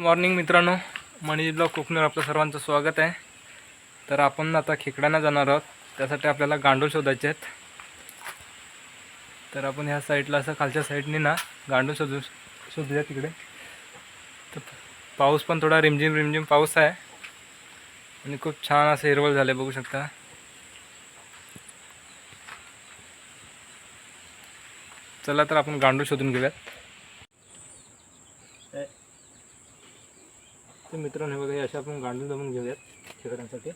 Morning मित्रांनो मणी blog कोकणीवर आपलं सर्वांचं स्वागत आहे. तर आपण आता खेकड्यांना जाणार आहोत. त्यासाठी आपल्याला गांडूळ शोधायचे आहेत. तर आपण ह्या साईडला असं खालच्या साईडने ना गांडूळ शोधू शोधूया तिकडे. तर पाऊस पण थोडा रिमझिम रिमझिम पाऊस आहे. आणि खूप छान असं हिरवळ झालं बघू शकता. चला तर आपण गांडूळ शोधून घेऊयात. तर मित्रांनो हे बघा हे असे आपण गांडूळ जमून घेऊयात खेकड्यांसाठी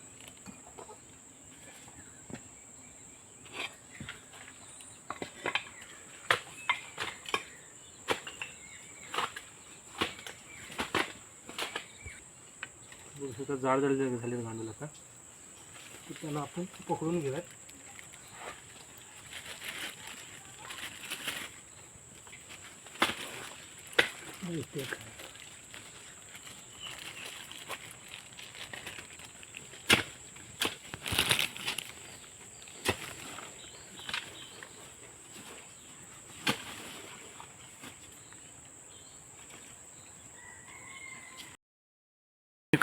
बघू जाड जाड झाले गांडूल आता. तर त्याला आपण पकडून घेऊयात. एक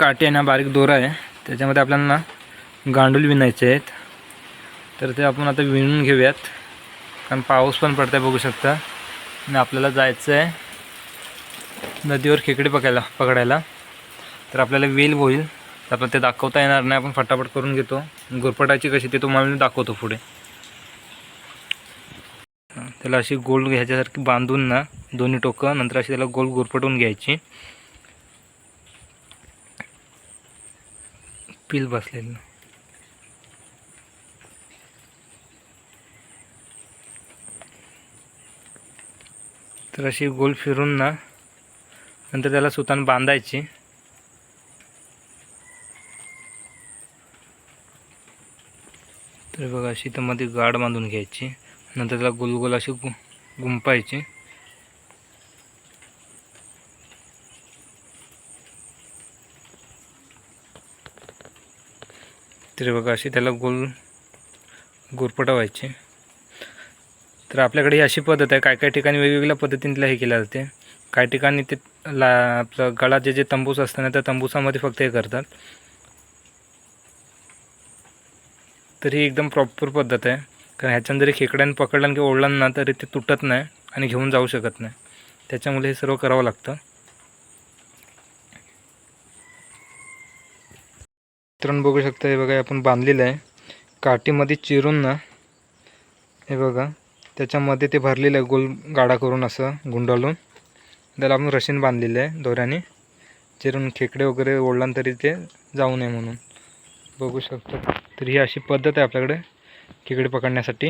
काटे काठी आहे ना बारीक दोरा आहे. त्याच्यामध्ये आपल्याला ना गांडूल विणायचे आहेत. तर ते आपण आता विणून घेऊयात. कारण पाऊस पण पडत आहे बघू शकता. आणि आपल्याला जायचं आहे नदीवर खेकडे पकायला पकडायला. तर आपल्याला वेल होईल. तर आपल्याला ते दाखवता येणार नाही. आपण फटाफट करून घेतो. गुरपटाची कशी ते तुम्हाला मी दाखवतो पुढे. त्याला अशी गोल ह्याच्यासारखी बांधून ना दोन्ही टोकं. नंतर अशी त्याला गोल गुरपटून घ्यायची. पील बसलेलं. तर अशी गोल फिरून ना नंतर त्याला सुतान बांधायची. तर बघा अशी तर मध्ये गाड बांधून घ्यायची. नंतर त्याला गोल गोल अशी गु गुंपायची. तर बघा अशी त्याला गोल गुरपटा व्हायची. तर आपल्याकडे ही अशी पद्धत आहे काय काय ठिकाणी वेगवेगळ्या पद्धतीने हे केल्या जाते काही ठिकाणी ते ला आपलं गळा जे जे तंबूस असतात ना त्या तंबूसामध्ये फक्त हे करतात. तर ही एकदम प्रॉपर पद्धत आहे. कारण ह्याच्यानं जरी खेकड्यानं पकडलं आणि ओढलं ना तरी ते तुटत नाही आणि घेऊन जाऊ शकत नाही. त्याच्यामुळे हे सर्व करावं लागतं. मित्रांनो बघू शकता हे बघा आपण बांधलेलं आहे. काठीमध्ये चिरून ना हे बघा त्याच्यामध्ये ते भरलेलं आहे गोल गाडा करून असं गुंडाळून. त्याला आपण रशीन बांधलेलं आहे दोऱ्याने. चिरून खेकडे वगैरे ओढलान तरी ते जाऊ नये म्हणून. बघू शकतो. तर ही अशी पद्धत आहे आपल्याकडे खेकडे पकडण्यासाठी.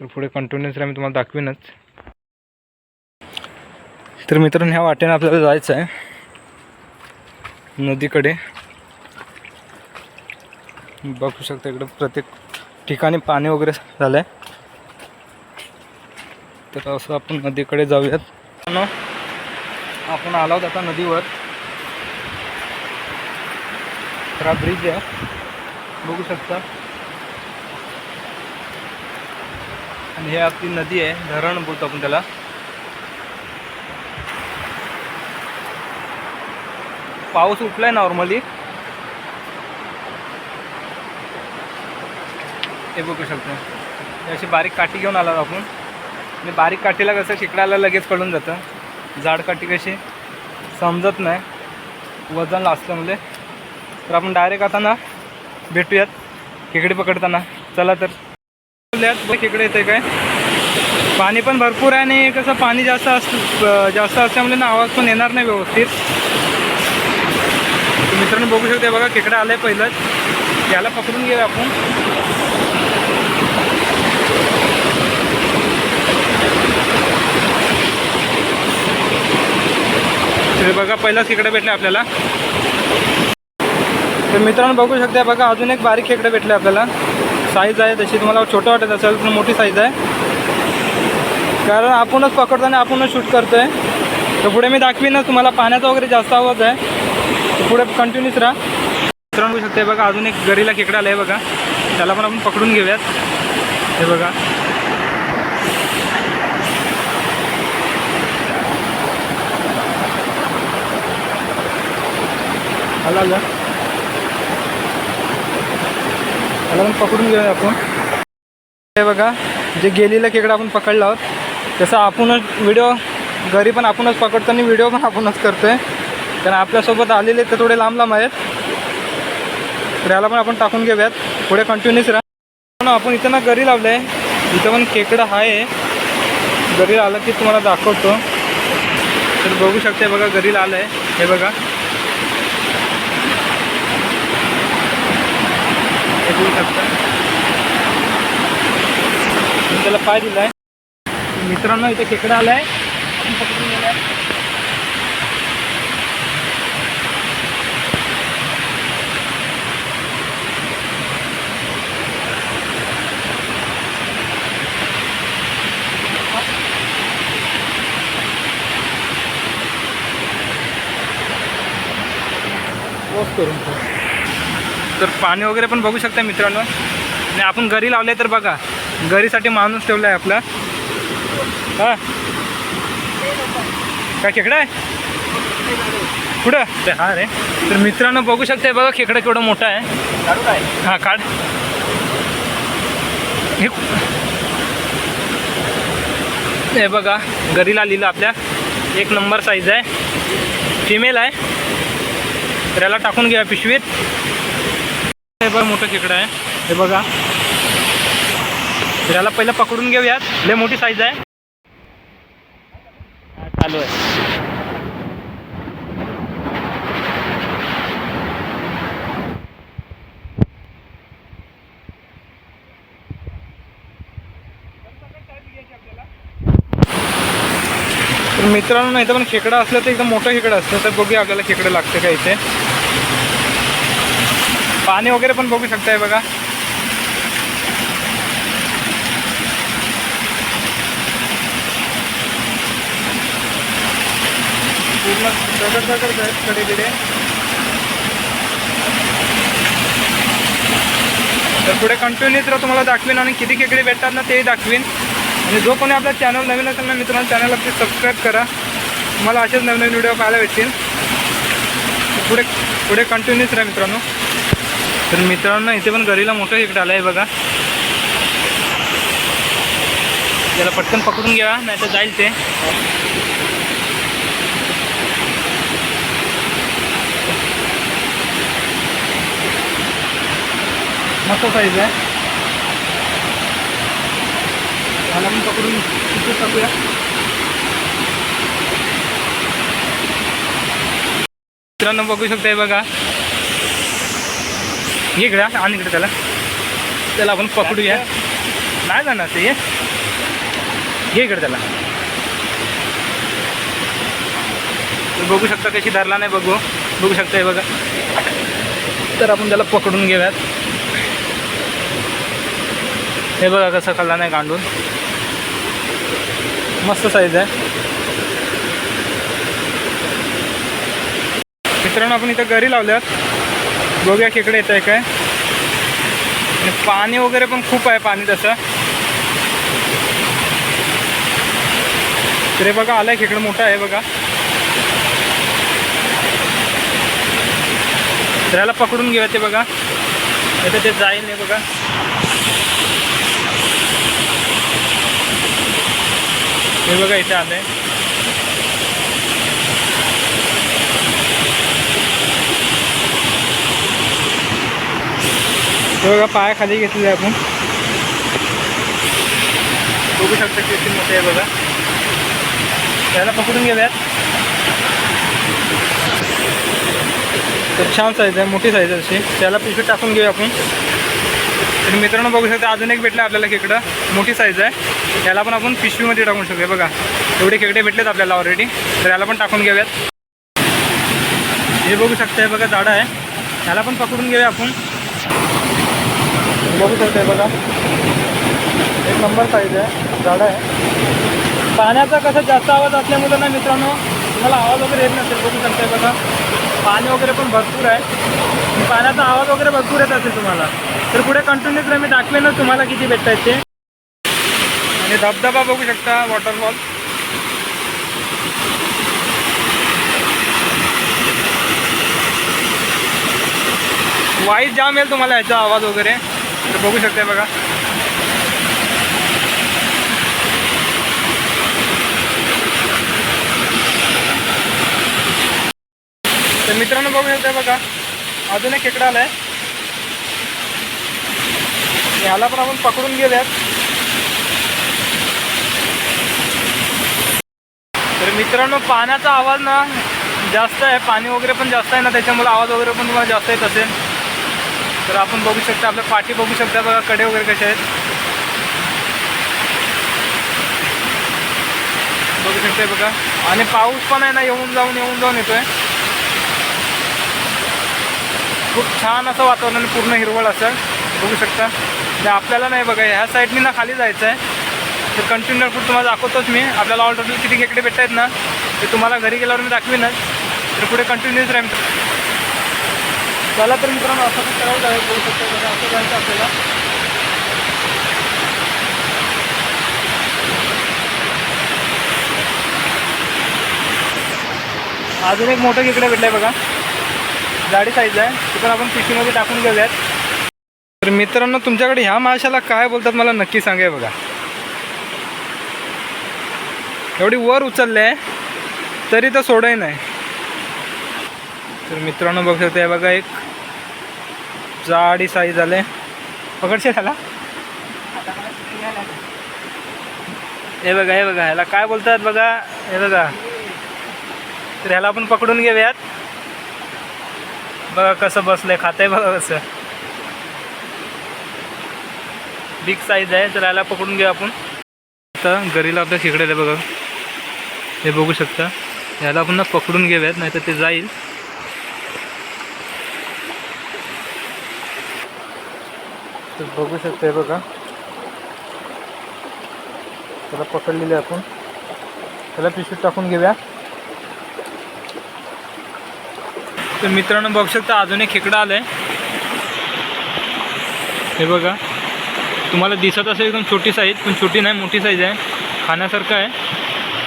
तर पुढे कंटिन्युअस मी तुम्हाला दाखवीनच. तर मित्रांनो ह्या वाटेने आपल्याला जायचं आहे. नदीकडे. बघू शकता इकडं प्रत्येक ठिकाणी पाणी वगैरे झालं आहे तर असं आपण नदीकडे जाऊयात. आपण आलो आहोत आता नदीवर. तर हा ब्रिज आहे. बघू शकता. आणि हे आपली नदी आहे धरण बोलतो आपण त्याला. पाऊस उठलाय नॉर्मली हे बघू शकतो. अशी बारीक काठी घेऊन आला आपण. आणि बारीक काठीला कसं शिकडायला लगेच कळून जातं. जाड काठी कशी? समजत नाही. वजन असल्यामुळे तर आपण डायरेक्ट आता ना भेटूयात. खेकडे पकडताना. चला तर. खेकडे येते काय? पाणी पण भरपूर आहे आणि कसं पाणी जास्त असतं जास्त असल्यामुळे ना आवाज पण येणार नाही व्यवस्थित. मित्रांनो बघू शकते बघा खेकडा आलाय पहिलंच. याला पकडून घेऊया आपण. तर बघा पहिलाच खेकडे भेटले आपल्याला. तर मित्रांनो बघू शकता बघा अजून एक बारीक खेकडे भेटले आपल्याला. साईज आहे तशी तुम्हाला छोटं वाटत असेल पण मोठी साईज आहे. कारण आपणच पकडतो आणि आपणच शूट करतो आहे तर पुढे मी दाखवीनच तुम्हाला पाण्याचा वगैरे जास्त आवाज आहे. पुढे कंटिन्यूच राहा. मित्रांनो बघू शकते बघा अजून एक गरीला खेकडा आला आहे बघा. त्याला पण आपण पकडून घेऊयात. हे बघा. आला आला. आला पण पकडून घेऊया आपण. हे बघा जे गेलेलं खेकडं आपण पकडलं आहोत तसं आपणच व्हिडिओ घरी पण आपणच पकडतो आणि व्हिडिओ पण आपणच करतो आहे कारण आपल्यासोबत आलेले ते थोडे लांब लांब आहेत. तर याला पण आपण टाकून घेऊयात. पुढे कंटिन्यूस राहा. पण आपण इथं ना गरी लावलं आहे इथं पण खेकडं आहे गरी आलं की तुम्हाला दाखवतो. तर बघू शकते बघा घरी आलं आहे हे बघा. हे बघू शकता. त्याला पाय दिलाय. मित्रांनो इथे खेकडा आलाय. आहे पकडून करून तर पाणी वगैरे पण बघू शकता मित्रांनो. आणि आपण घरी लावले तर बघा घरीसाठी माणूस ठेवला आहे आपला. हा. काय खेकडा आहे? कुठं? ते हा रे. तर मित्रांनो बघू शकता बघा खेकडा केवढा मोठा आहे. हा काढ. हे हे बघा घरीला लिहिलं आपल्या. एक नंबर साईज आहे. फिमेल आहे. तर याला टाकून घ्या पिशवीत. हे बघा मोठं खेकडं आहे. हे बघा. तर याला पहिलं पकडून घेऊयात. लय मोठी साईज आहे. चालू आहे. मित्रांनो नाही तर पण खेकडा असलं तर एकदम मोठं खेकडं असतं. तर बघूया आपल्याला खेकडं लागतं का इथे. पाणी वगैरे पण बघू शकताय बघा. पूर्ण दगड दगड आहेत कडेकडे तर पुढे कंटिन्यूच तुम्हाला दाखवीन आणि किती खेकडे भेटतात ना तेही दाखवीन. आणि जो कोणी आपला चॅनल नवीन असेल ना मित्रांनो चॅनलला प्लीज सबस्क्राईब करा. तुम्हाला असेच नवीन नवीन व्हिडिओ पाहायला भेटतील. पुढे पुढे कंटिन्यूच राहा मित्रांनो. तर मित्रांनो इथे पण घरीला मोठं खेकडं आलं आहे बघा. त्याला पटकन पकडून घ्या नाही तर जाईल ते. मस्त साईज आहे. त्याला पण पकडून तिथे टाकूया. मित्रांनो बघू शकताय बघा. इकडे आणि इकडे त्याला. त्याला आपण पकडूया. नाही जाणार ते ये. इकडे त्याला. बघू शकता कशी धरला नाही बघू. बघू शकता हे बघा. तर आपण त्याला पकडून घेऊयात. हे बघा कसं खाल्ला नाही गांडून मस्त साईज आहे. मित्रांनो आपण इथं घरी लावल्यात. बघूया खेकडे येत आहे काय. आणि पाणी वगैरे पण खूप आहे पाणी तसं. तरी बघा आलाय खेकडं मोठं आहे बघा. तर याला पकडून घेऊया ते बघा. नाही ते जाईल नाही बघा. हे बघा इथे आले हे बघा पाया खाली घेतलेले आपण. बघू शकता किती मोठे आहे बघा. त्याला पकडून गेल्यात तर छान साईज आहे मोठी साईज आहे अशी. त्याला पिशवी टाकून घेऊया आपण. तर मित्रांनो बघू शकता अजून एक भेटलं आपल्याला खेकडं मोठी साईज आहे. याला पण आपण पिशवीमध्ये टाकून शकतो बघा एवढे खेकडे भेटलेत आपल्याला ऑलरेडी तर याला पण टाकून घेऊयात. हे बघू शकताय बघा झाडं आहे. याला पण पकडून घेऊया आपण. बघू शकताय बघा. एक नंबर साईज आहे. झाडं आहे. पाण्याचा कसं जास्त आवाज असल्यामुळे ना मित्रांनो तुम्हाला आवाज वगैरे येत नसेल. बघू शकताय बघा. पाणी वगैरे पण भरपूर आहे. पाण्याचा आवाज वगैरे भरपूर येत असेल तुम्हाला. तर पुढे कंटिन्यूच मी दाखवेनच तुम्हाला किती भेटत आहेत ते. आणि धबधबा बघू शकता वॉटरफॉल वाईट जाम येईल तुम्हाला याचा आवाज वगैरे. तर बघू शकता बघा. तर मित्रांनो बघू शकता बघा. अजून एक खेकडा आलाय. याला पण आपण पकडून गेल्यात. तर मित्रांनो पाण्याचा आवाज ना जास्त आहे. पाणी वगैरे पण जास्त आहे ना त्याच्यामुळे आवाज वगैरे पण तुम्हाला जास्त येत असेल. तर आपण बघू शकता आपल्या पाठी बघू शकता बघा कडे वगैरे कसे आहेत. बघू शकते बघा. आणि पाऊस पण आहे ना येऊन जाऊन येऊन जाऊन येतोय. खूप छान असं वातावरण पूर्ण हिरवळ असं बघू शकता. आपल्याला नाही बघा ह्या साईडनी ना खाली जायचं आहे तर कंटिन्यू फूड तुम्हाला दाखवतोच मी. आपल्याला ऑलरेडी किती खेकडे भेटत आहेत ना ते तुम्हाला घरी गेल्यावर मी दाखवीनच. तर पुढे कंटिन्यूच राहील चला तर मित्रांनो असं करावं करायला जायचं बघू असं जायचं आपल्याला. अजून एक मोठं खेकडे भेटलं आहे बघा. जाडी साईज आहे. ते पण आपण पिशीमध्ये टाकून घेऊयात. तर मित्रांनो तुमच्याकडे ह्या माशाला काय बोलतात मला नक्की सांगा बघा. एवढी वर उचलले आहे तरी तर सोडही नाही. तर मित्रांनो बघू शकता बघा एक जाडी साईज आले. पकडशे झाला हे बघा हे बघा ह्याला काय बोलतात बघा हे बघा. तर ह्याला आपण पकडून घेऊयात. बघा कसं बसलंय खातंय बघा कसं. बिग साईज आहे तर ह्याला पकडून घेऊ आपण. आता घरीला आपल्या खेकडे बघा. हे बघू शकता. याला आपण ना पकडून घेऊयात नाहीतर ते जाईल. तर बघू शकता हे बघा. त्याला पकडलेले आपण. त्याला पिशवीत टाकून घेऊया. तर मित्रांनो बघू शकता अजून एक खेकडा आलंय. हे बघा. तुम्हाला दिसत असेल एकदम छोटी साईज पण छोटी नाही मोठी साईज आहे. खाण्यासारखं आहे.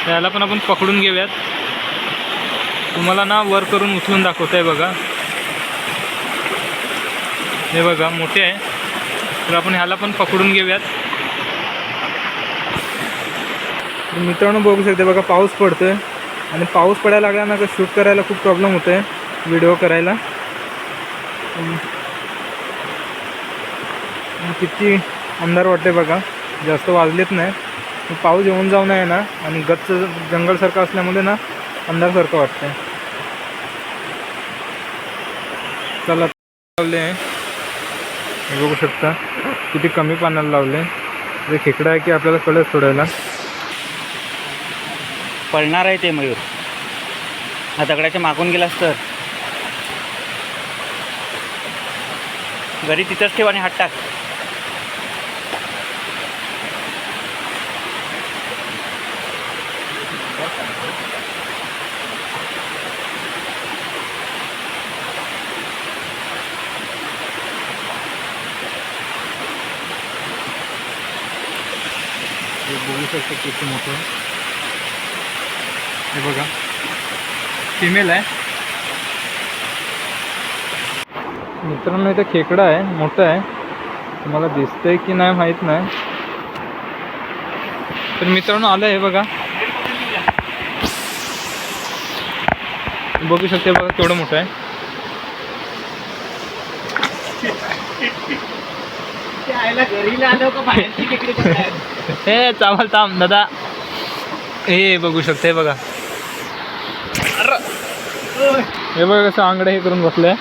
याला पण आपण पकडून घेऊयात. तुम्हाला ना वर करून उचलून दाखवत आहे बघा. हे बघा मोठे आहे. तर आपण ह्याला पण पकडून घेऊयात. मित्रांनो बघू शकते बघा पाऊस पडतोय. आणि पाऊस पडायला लागला ना का शूट करायला खूप प्रॉब्लेम होतो आहे व्हिडिओ करायला किती अंधार वाटते बघा. जास्त वाजलेत नाही. पाऊस येऊन जाऊन आहे ना आणि गच्च जंगलसारखं असल्यामुळे ना अंधारसारखं वाटतंय. चला लावले आहे. बघू शकता किती कमी पाण्याला लावले जे खेकडा आहे की आपल्याला कळत सोडायला? पळणार आहे ते मयूर. हा दगडाच्या मागून गेलास तर. घरी तिथंच ठेव आणि हात टाक हे बघू शकतो किती मोठं. हे बघा. फिमेल आहे. मित्रांनो इथं खेकडा आहे मोठं आहे. तुम्हाला दिसतंय की नाही माहीत नाही. तर मित्रांनो आलं आहे बघा. बघू शकते बघा केवढं मोठं आहे? हे चावल थांब दादा. हे बघू शकते बघा. हे बघा कसं आंगडे हे करून बसलंय.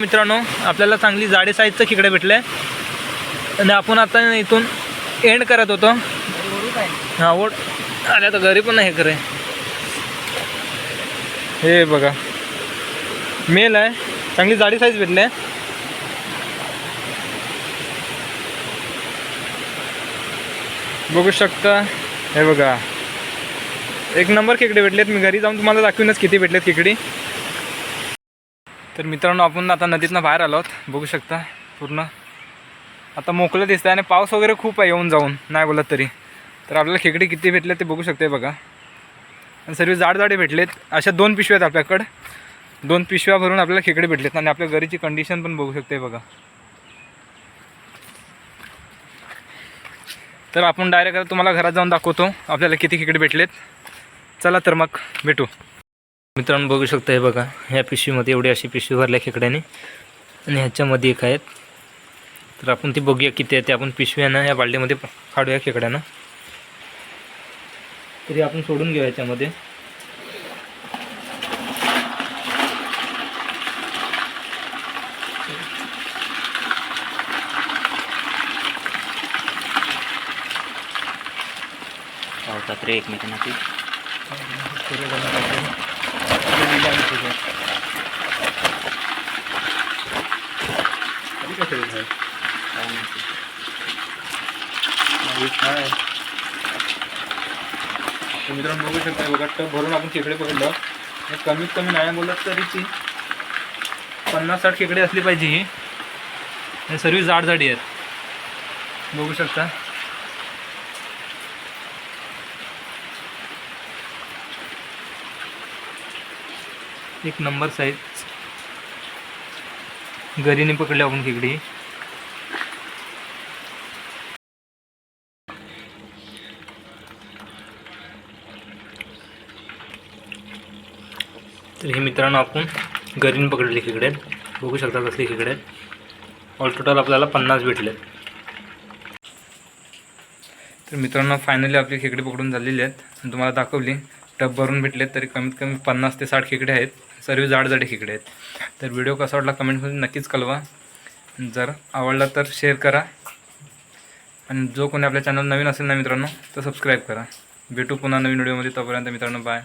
मित्रांनो आपल्याला चांगली जाडे साईजचं खेकडे भेटले. आणि आपण आता इथून एंड करत होतो. हा ओढ. आल्या तर घरी पण नाही हे करे हे बघा. मेल आहे. चांगली जाडी साईज भेटले बघू शकता. हे बघा. एक नंबर खेकडे भेटलेत. मी घरी जाऊन तुम्हाला दाखवीनच किती भेटलेत खेकडी. तर मित्रांनो आपण आता नदीतनं बाहेर आलो आहोत. बघू शकता. पूर्ण. आता मोकळं दिसतं आणि पाऊस वगैरे खूप आहे येऊन जाऊन. नाही बोलत तरी. तर आपल्याला खेकडी किती भेटले ते बघू शकते बघा. आणि सर्व जाड जाडे भेटलेत. अशा दोन पिशव्या आहेत आपल्याकडं. दोन पिशव्या भरून आपल्याला खेकडे भेटलेत आणि आपल्या घरीची कंडिशन पण बघू शकते बघा. तर आपण डायरेक्ट तुम्हाला घरात जाऊन दाखवतो. आपल्याला किती खेकडे भेटलेत. चला तर मग भेटू. मित्रांनो बघू शकता हे बघा. ह्या पिशवीमध्ये एवढी अशी पिशवी भरल्या खेकड्याने. आणि ह्याच्यामध्ये एक आहेत. तर आपण ती बघूया किती आहे ते आपण पिशव्या ना या बाल्डीमध्ये काढूया खेकड्यानं. तरी आपण सोडून घेऊ याच्यामध्ये पावतात रे एकमेकांना ती काय माहिती. मित्रांनो बघू शकता बघा टप भरून आपण खेकडे पकडलं कमीत कमी नाही बोलत तरी ती पन्नास साठ खेकडे असली पाहिजे ही आणि सर्व जाड जाडी आहेत बघू शकता एक नंबर साईज गरीने पकडली आपण खेकडी. तर हे मित्रांनो आपण गरीन पकडले खेकडे आहेत बघू शकता कसले खेकडे आहेत. ऑल टोटल आपल्याला पन्नास भेटले. तर मित्रांनो फायनली आपली खेकडे पकडून झालेली आहेत. आणि तुम्हाला दाखवली टब भरून भेटले तरी कमीत कमी पन्नास ते साठ खेकडे आहेत. सर्व जाडजाडे खेकडे आहेत. तर व्हिडिओ कसा वाटला कमेंटमध्ये नक्कीच कळवा. जर आवडला तर शेअर करा. आणि जो कोणी आपल्या चॅनल नवीन असेल ना मित्रांनो तर सबस्क्राईब करा. भेटू पुन्हा नवीन व्हिडिओमध्ये तोपर्यंत मित्रांनो बाय